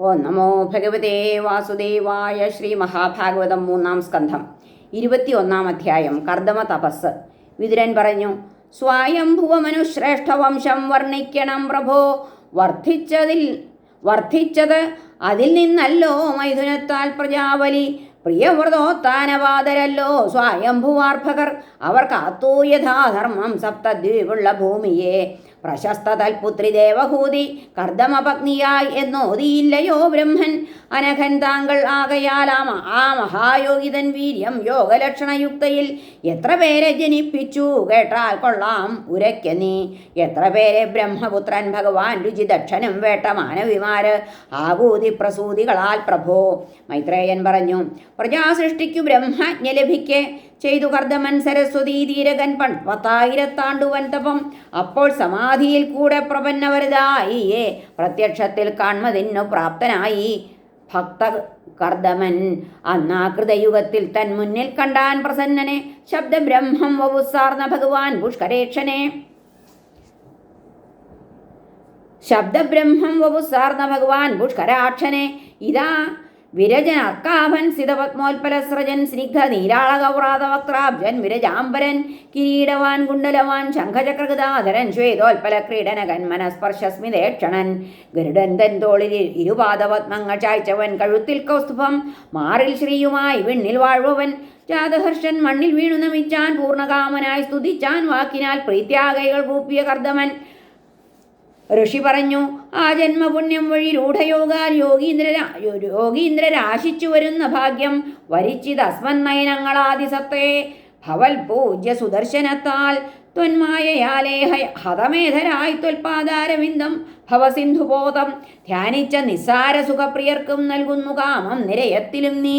ഓ നമോ ഭഗവതേ വാസുദേവായ ശ്രീ മഹാഭാഗവതം മൂന്നാം സ്കന്ധം ഇരുപത്തിയൊന്നാം അധ്യായം കർദമ തപസ്. വിതുരൻ പറഞ്ഞു സ്വായംഭുവമനുശ്രേഷ്ഠ വംശം വർണിക്കണം പ്രഭോ. വർദ്ധിച്ചതിൽ വർദ്ധിച്ചത് അതിൽ നിന്നല്ലോ മൈഥുനത്താൽ പ്രജാവലി പ്രിയവ്രതോത്താനവാദരല്ലോ സ്വയംഭുവാർഭകർ. അവർ കാത്തു യഥാധർമ്മം സപ്തദ്വീപുള്ള ഭൂമിയെ. പ്രശസ്ത തൽപുത്രി ദേവഹൂതി കർദമപത്നിയായി എന്നോതിയില്ലയോ ബ്രഹ്മൻ. അനഘൻ താങ്കൾ ആകയാൽ ആ ആ മഹായോഗിതൻ വീര്യം യോഗലക്ഷണയുക്തയിൽ എത്ര പേരെ ജനിപ്പിച്ചു കേട്ടാൽ കൊള്ളാം ഉരയ്ക്ക നീ. എത്ര പേരെ ബ്രഹ്മപുത്രൻ ഭഗവാൻ രുചിദക്ഷനും വേട്ട മാനവിമാര് ആകൂതി പ്രസൂതികളാൽ പ്രഭോ. മൈത്രേയൻ പറഞ്ഞു പ്രജാസൃഷ്ടിക്കു ബ്രഹ്മജ്ഞ ലഭിക്കെ. ചെയ്തു കർദ്ദമൻ സരസ്വതി തീരകൻ പൺ പത്തായിരത്താണ്ടുവൻ തപം. അപ്പോൾ സമാധിയിൽ കൂടെ പ്രപന്നവരുതായിയേ. പ്രത്യക്ഷത്തിൽ കാൺമതിന്നു പ്രാപ്തനായി ഭക്ത കർദമൻ അന്നാകൃതയുഗത്തിൽ തൻ മുന്നിൽ കണ്ടാൻ പ്രസന്നനെ. ശബ്ദബ്രഹ്മം വവുസാർന്ന ഭഗവാൻ പുഷ്കരേക്ഷനെ. ശബ്ദബ്രഹ്മം വപുസാർന്ന ഭഗവാൻ പുഷ്കരാക്ഷനെ. ഇതാ വിരജൻ അർക്കാഭൻ സിതപത്മോൽപലസ്രജൻ സ്നിഗ്ധ നീരാളകൗറാതവക്രാബ്ജൻ വിരജാംബരൻ കിരീടവാൻ കുണ്ടലവാൻ ശംഖചക്രകൃതാധരൻ ശ്വേതോൽപല ക്രീഡനകൻ മനസ്പർശസ്മിതേക്ഷണൻ ഗരുഡൻ തൻതോളിൽ ഇരുപാദപത്മങ്ങൾ ചായ്ച്ചവൻ കഴുത്തിൽ കൗസ്തുഭം മാറിൽ ശ്രീയുമായി വിണ്ണിൽ വാഴുവൻ ജാതഹർഷൻ മണ്ണിൽ വീണു നമിച്ചാൻ പൂർണകാമനായി സ്തുതിച്ചാൻ വാക്കിനാൽ പ്രീത്യാഗൈകൾ കൂപ്പിയ കർദമൻ ഋഷി പറഞ്ഞു ആ ജന്മപുണ്യം വഴി രൂഢയോഗാൽ യോഗീന്ദ്ര യോഗീന്ദ്ര രാശിച്ചു വരുന്ന ഭാഗ്യം വരിച്ചിത് അസ്മന്നയനങ്ങളാദിസത്തെ ഭവൽ പൂജ്യ സുദർശനത്താൽ ത്വന്മായയാലേ ഹതമേധരായി ത്വൽപാദാരവിന്ദം ഭവസിന്ധുബോധം. ധ്യാനിച്ച നിസ്സാര സുഖപ്രിയർക്കും നൽകുന്നു കാമം നിരയത്തിലും നീ.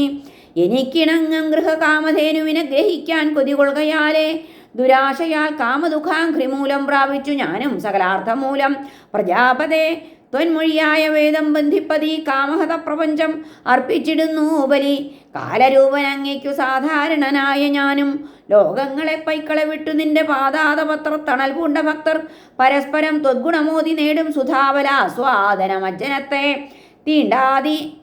എനിക്കിണങ്ങും ഗൃഹകാമധേനുവിനെ ഗ്രഹിക്കാൻ കൊതികൊള്ളുകയാലേ ദുരാശയാൽ കാമദുഃഖാഘ്രിമൂലം പ്രാപിച്ചു ഞാനും സകലാർത്ഥമൂലം. പ്രജാപതേ ത്വന്മൊഴിയായ വേദം ബന്ധിപ്പതി കാമഹത പ്രപഞ്ചം അർപ്പിച്ചിടുന്നു ഉപരി. കാലരൂപനങ്ങയ്ക്കു സാധാരണനായ ഞാനും. ലോകങ്ങളെ പൈക്കളെ വിട്ടു നിന്റെ പാതാതപത്ര തണൽ പൂണ്ട ഭക്തർ. പരസ്പരം ത്വദ്ഗുണമോതി നേടും സുധാവല ആസ്വാദനമജ്ജനത്തെ തീണ്ടാതി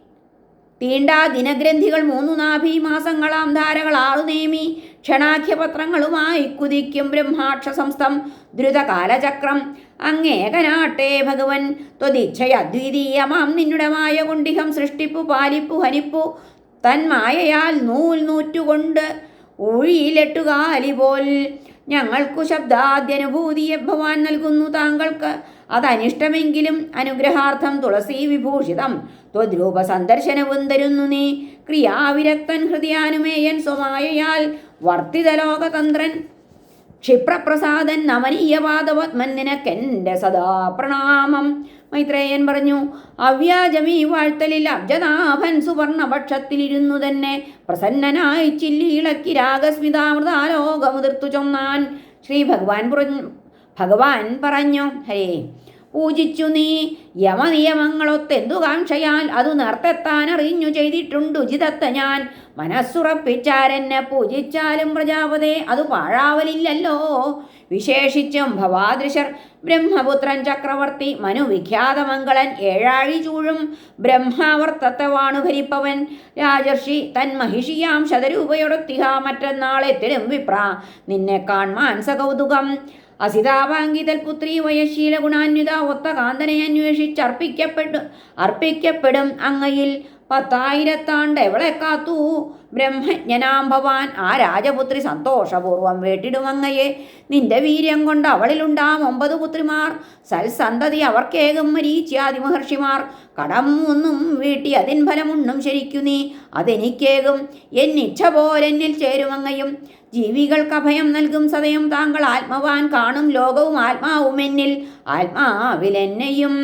തീണ്ടാ ദിനഗ്രന്ഥികൾ മൂന്നു നാഭി മാസങ്ങളാം ധാരകൾ ആറു നേമി. ക്ഷണാഖ്യപത്രങ്ങളുമായി കുതിക്കും ബ്രഹ്മാക്ഷ സംസ്ഥം. ദ്രുതകാലചക്രം. അങ്ങേകനാട്ടെ ഭഗവൻ. ത്വദിച്ഛയദ്വിതീയമാം നിന്നുടമായ കുണ്ടിഹം സൃഷ്ടിപ്പു പാലിപ്പു ഹനിപ്പു. തന്മായയാൽ നൂൽ നൂറ്റുകൊണ്ട് ഊഴിയിലെട്ടുകാലി പോൽ ഞങ്ങൾക്കു ശബ്ദാദ്യനുഭൂതിയെ ഭവാൻ നൽകുന്നു താങ്കൾക്ക്. അതനിഷ്ടമെങ്കിലും അനുഗ്രഹാർത്ഥം തുളസി വിഭൂഷിതം. ത്വദ്രൂപ സന്ദർശനവും തരുന്നു നീ. ക്രിയാവിരക്തൻ ഹൃദയാനുമേയൻ സ്വമായയാൽ വർത്തിതലോകതന്ത്രൻ. ക്ഷിപ്രപ്രസാദൻ നിനക്കെന്റെ സദാ പ്രണാമം മൈത്രേയൻ പറഞ്ഞു അവ്യാജമീ വാഴ്ത്തലിൽ അബ്ജനാഭൻ സുവർണപക്ഷത്തിലിരുന്നു തന്നെ. പ്രസന്നനായി ചില്ലിളക്കി രാഗസ്മിതാമൃതാലോകമുതിർത്തു ചൊന്നാൻ. ശ്രീ ഭഗവാൻ ഭഗവാൻ പറഞ്ഞു ഹരേ പൂജിച്ചു നീ യമനിയമങ്ങളൊത്തെന്തു കാംക്ഷയാൽ അതു നർത്തെത്താൻ അറിഞ്ഞു ചെയ്തിട്ടുണ്ട് ഉചിതത്ത ഞാൻ. മനസ്സുറപ്പിച്ചാരെന്നെ പൂജിച്ചാലും പ്രജാപതേ അത് പാഴാവലില്ലല്ലോ. വിശേഷിച്ചും ഭവാദൃശർ ബ്രഹ്മപുത്രൻ ചക്രവർത്തി മനുവിഖ്യാതമംഗളൻ ഏഴാഴി ചൂഴും ബ്രഹ്മാവർത്തത്തെ വാണു ഭരിപ്പവൻ. രാജർഷി തൻ മഹിഷിയാം ശതരൂപയൊടൊത്തിഹ മറ്റന്നാളെത്തിലും വിപ്ര നിന്നെ കാൺമാൻ സകൗതുകം. അസിതാവാങ്കിതൽ പുത്രി വയശീല ഗുണാന്വിത ഒത്ത കാന്തനെ അന്വേഷിച്ചർപ്പിക്കപ്പെട്ടു അർപ്പിക്കപ്പെടും അങ്ങയിൽ. പത്തായിരത്താണ്ട് എവളെ കാത്തു? ബ്രഹ്മജ്ഞനാം ഭവാൻ ആ രാജപുത്രി സന്തോഷപൂർവം വേട്ടിടുമങ്ങയെ നിന്റെ വീര്യം കൊണ്ട് അവളിലുണ്ടാം ഒമ്പത് പുത്രിമാർ. സൽസന്തതി അവർക്കേകും മരീച്ചാതി മഹർഷിമാർ. കടം ഒന്നും വീട്ടി അതിൻ ഫലമുണ്ണും ശരിക്കു നീ. അതെനിക്കേകും. എന്നിച്ഛ പോരെന്നിൽ ചേരുമങ്ങയും ജീവികൾക്ക് അഭയം നൽകും സതയം താങ്കൾ ആത്മവാൻ കാണും ലോകവും ആത്മാവും എന്നിൽ. ആത്മാവിലെന്നെയും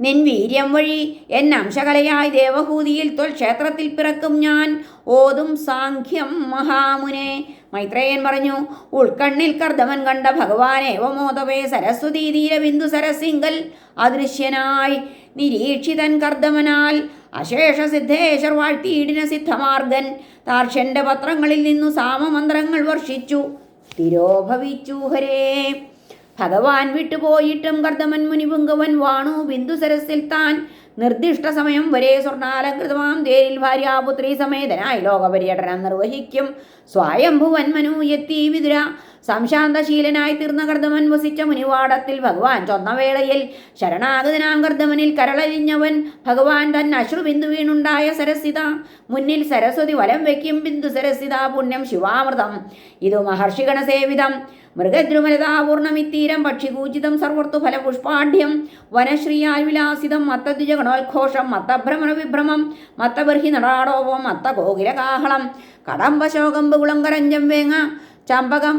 നിൻ വീര്യം വഴി എൻ അംശകലയായി ദേവഹൂതിയിൽ തൊൽ ക്ഷേത്രത്തിൽ പിറക്കും ഞാൻ. ഓതും സാഖ്യം മഹാമുനെ. മൈത്രേയൻ പറഞ്ഞു ഉൾക്കണ്ണിൽ കർദമൻ കണ്ട ഭഗവാനേവമോദവേ സരസ്വതി തീരബിന്ദു സരസിംഗൽ അദൃശ്യനായി നിരീക്ഷിതൻ കർദമനാൽ അശേഷ സിദ്ധേശ്വർ വാഴ്ത്തിയിടിന സിദ്ധമാർഗൻ. താർഷന്റെ പത്രങ്ങളിൽ നിന്നു സാമമന്ത്രങ്ങൾ വർഷിച്ചു. തിരോഭവിച്ചു ഹരേ. ഭഗവാൻ വിട്ടുപോയിട്ടും കർദമൻ മുനിപുങ്കവൻ വാണു. ബിന്ദു സരസിൽ താൻ നിർദ്ദിഷ്ട സമയം വരെ സ്വർണാലങ്കൃതമാം തേരിൽ ഭാര്യാപുത്രി സമേതനായി ലോകപര്യടനം നിർവഹിക്കും. സ്വയംഭുവന്മനു എത്തി വിതുര. സംശാന്തശീലനായി തീർന്ന കർദ്ദമൻ വസിച്ച മുനിവാടത്തിൽ ഭഗവാൻ ചൊന്നവേളയിൽ ശരണാഗതനാം കർദ്ദമനിൽ കരളലിഞ്ഞവൻ ഭഗവാൻ തൻ അശ്രുബിന്ദു വീണുണ്ടായ സരസിത. മുന്നിൽ സരസ്വതി വലം വയ്ക്കും ബിന്ദു സരസിത പുണ്യം ശിവാമൃതം. ഇതു മഹർഷിഗണ സേവിതം മൃഗദ്രുമലതാപൂർണമിത്തീരം പക്ഷികൂചിതം സർവർത്തു ഫലപുഷ്പാഢ്യം വനശ്രീയാൽ വിലാസിതം മത്തദ്വിജഗണോത്ഘോഷം മത്തഭ്രമണ വിഭ്രമം മത്തബർഹി നടാടോപം മത്ത കോകിലകാഹളം കടമ്പശോകമ്പ് കുളങ്കരഞ്ചം വേങ്ങ ചമ്പകം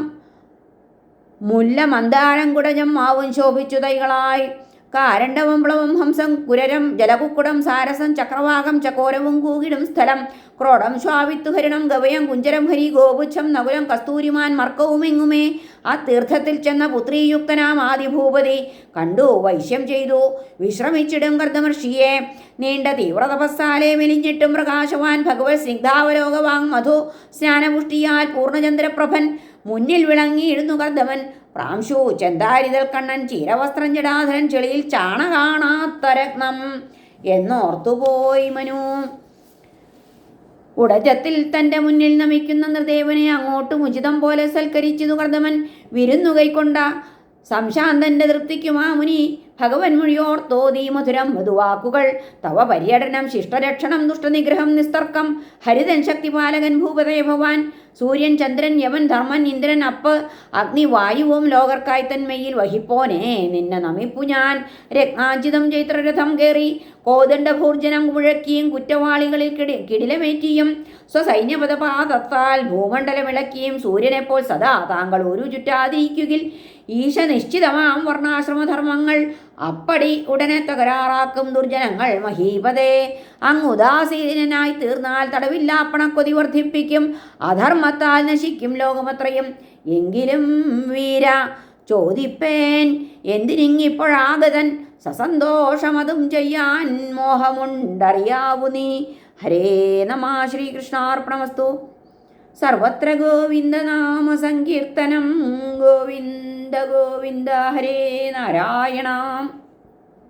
മുല്ല മന്ദാഴം കുടജം മാവും ശോഭിച്ചു തൈകളായി. കാരണ്ടവും പ്ലവും ഹംസം കുരരം ജലകുക്കുടം സാരസം ചക്രവാകം ചകോരവും കൂകിടും സ്ഥലം. ക്രോടം ശ്വാവിത്തുഹരണം ഗവയം കുഞ്ചരം ഹരി ഗോപുച്ഛം നകുലം കസ്തൂരിമാൻ മർക്കവുമെങ്ങുമേ ആ തീർത്ഥത്തിൽ ചെന്ന പുത്രീയുക്തനാം ആദിഭൂപതി. കണ്ടു വൈശ്യം ചെയ്തു. വിശ്രമിച്ചിടും കർദ്ദമർഷിയെ നീണ്ട തീവ്രതപസ്സാലെ മെലിഞ്ഞിട്ടും പ്രകാശവാൻ ഭഗവത് സ്നിഗ്ധാവലോകവാങ് മധു. സ്നാനപുഷ്ടിയാൽ പൂർണചന്ദ്രപ്രഭൻ മുന്നിൽ വിളങ്ങിയിരുന്നു കർദ്ദവൻ പ്രാംശു ചെന്താരിതൽ കണ്ണൻ ചീരവസ്ത്രം ജടാധരൻ ചെളിയിൽ ചാണ കാണാത്ത രത്നം എന്നോർത്തുപോയി മനു. ഉടജത്തിൽ തന്റെ മുന്നിൽ നമിക്കുന്ന നിർദേവനെ അങ്ങോട്ട് ഉചിതം പോലെ സൽക്കരിച്ചു കർദ്ദമൻ. വിരുന്നു കൈക്കൊണ്ട സംശാന്തന്റെ തൃപ്തിക്കുമാ മുനി ഭഗവൻ മൊഴിയോർത്തോതീ മധുരം മധുവാക്കുകൾ. തവ പര്യടനം ശിഷ്ടരക്ഷണം ദുഷ്ടനിഗ്രഹം നിസ്തർക്കം. ഹരിതൻ ശക്തിപാലകൻ ഭൂപതേ ഭവാൻ. സൂര്യൻ ചന്ദ്രൻ യവൻ ധർമ്മൻ ഇന്ദ്രൻ അപ്പ്. അഗ്നി വായുവും ലോകർക്കായി തന്മയിൽ വഹിപ്പോനെ നിന്നെ നമിപ്പു ഞാൻ. രത്നാഞ്ചിതം ചൈത്രരഥം കയറി കോദണ്ഡഭൂർജനം മുഴക്കിയും കുറ്റവാളികളിൽ കിടി കിടിലമേറ്റിയും. സ്വസൈന്യപദപാതത്താൽ ഭൂമണ്ഡലമിളക്കിയും സൂര്യനെപ്പോൾ സദാ താങ്കൾ ഒരു ചുറ്റാതിരിക്കുകിൽ. ഈശ നിശ്ചിതമാം വർണാശ്രമധർമ്മങ്ങൾ. അപ്പടി ഉടനെ തകരാറാക്കും ദുർജനങ്ങൾ. മഹീപതേ അങ് ഉദാസീനനായി തീർന്നാൽ തടവില്ലാപ്പണക്കൊതി വർദ്ധിപ്പിക്കും. അധർമ്മത്താൽ നശിക്കും ലോകമത്രയും. എങ്കിലും വീര ചോദിപ്പേൻ എന്തിനിങ്ങിപ്പോഴാഗതൻ? സസന്തോഷമതും ചെയ്യാൻ മോഹമുണ്ടറിയാവു നീ. ഹരേ നമ ശ്രീകൃഷ്ണാർപ്പണമസ്തു. സർവത്ര ഗോവിന്ദ നാമ സങ്കീർത്തനം ഗോവിന്ദ ഗോവിന്ദ ഹരേ നാരായണ.